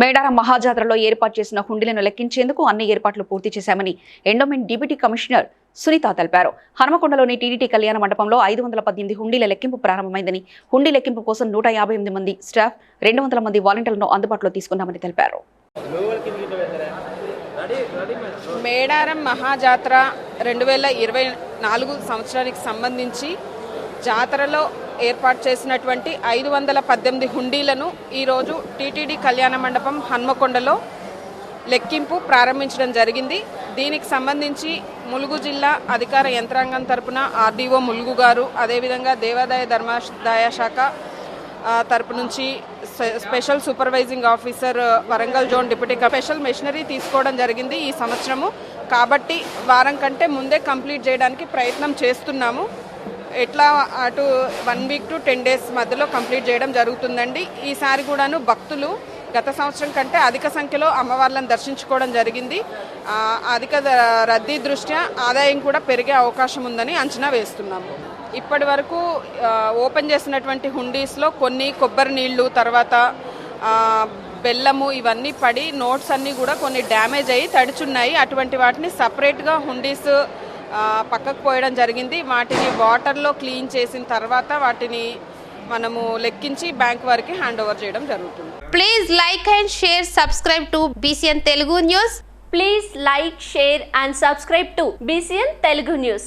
మేడారం మహాజాతరలో ఏర్పాటు చేసిన హుండీలను లెక్కించేందుకు అన్ని ఏర్పాట్లు పూర్తి చేశామని ఎండోమెంట్ డిప్యూటీ కమిషనర్ సునీత తెలిపారు. హనుమకొండలోని టీడీటీ కళ్యాణ మండపంలో ఐదు వందల పద్దెనిమిది హుండీల లెక్కింపు ప్రారంభమైందని హుండీ లెక్కింపు కోసం నూట యాభై ఎనిమిది మంది స్టాఫ్ రెండు వందల మంది వాలంటీర్లను అందుబాటులో తీసుకున్నామని తెలిపారు. మేడారం మహాజాతర రెండు వేల ఇరవై నాలుగు సంవత్సరానికి సంబంధించి జాతరలో ఏర్పాటు చేసినటువంటి ఐదు వందల పద్దెనిమిది హుండీలను ఈరోజు టీటీడీ కళ్యాణ మండపం హన్మకొండలో లెక్కింపు ప్రారంభించడం జరిగింది. దీనికి సంబంధించి ములుగు జిల్లా అధికార యంత్రాంగం తరపున ఆర్డీఓ ములుగు గారు అదేవిధంగా దేవాదాయ ధర్మాదాయ శాఖ తరపు నుంచి స్పె- special supervising officer Warangal zone deputy special machinery తీసుకోవడం జరిగింది ఈ సంవత్సరము. కాబట్టి వారం కంటే ముందే కంప్లీట్ చేయడానికి ప్రయత్నం చేస్తున్నాము. ఎట్లా అటు one week to ten days మధ్యలో కంప్లీట్ చేయడం జరుగుతుందండి. ఈసారి కూడాను భక్తులు గత సంవత్సరం కంటే అధిక సంఖ్యలో అమ్మవార్లను దర్శించుకోవడం జరిగింది. అధిక రద్దీ దృష్ట్యా ఆదాయం కూడా పెరిగే అవకాశం ఉందని అంచనా వేస్తున్నాము ఇప్పటి వరకు ఓపెన్ చేసినటువంటి హుండీస్లో కొన్ని కొబ్బరి నీళ్ళు తర్వాత బెల్లము ఇవన్నీ పడి నోట్స్ అన్నీ కూడా కొన్ని డ్యామేజ్ అయ్యి తడిచున్నాయి. అటువంటి వాటిని సపరేట్గా హుండీస్ పక్కకు పోయడం జరిగింది. వాటిని వాటర్లో క్లీన్ చేసిన తర్వాత వాటిని మనము లెక్కించి బ్యాంక్ వారికి హ్యాండ్ ఓవర్ చేయడం జరుగుతుంది. Please like and share subscribe to BCN Telugu news please like share and subscribe to BCN Telugu news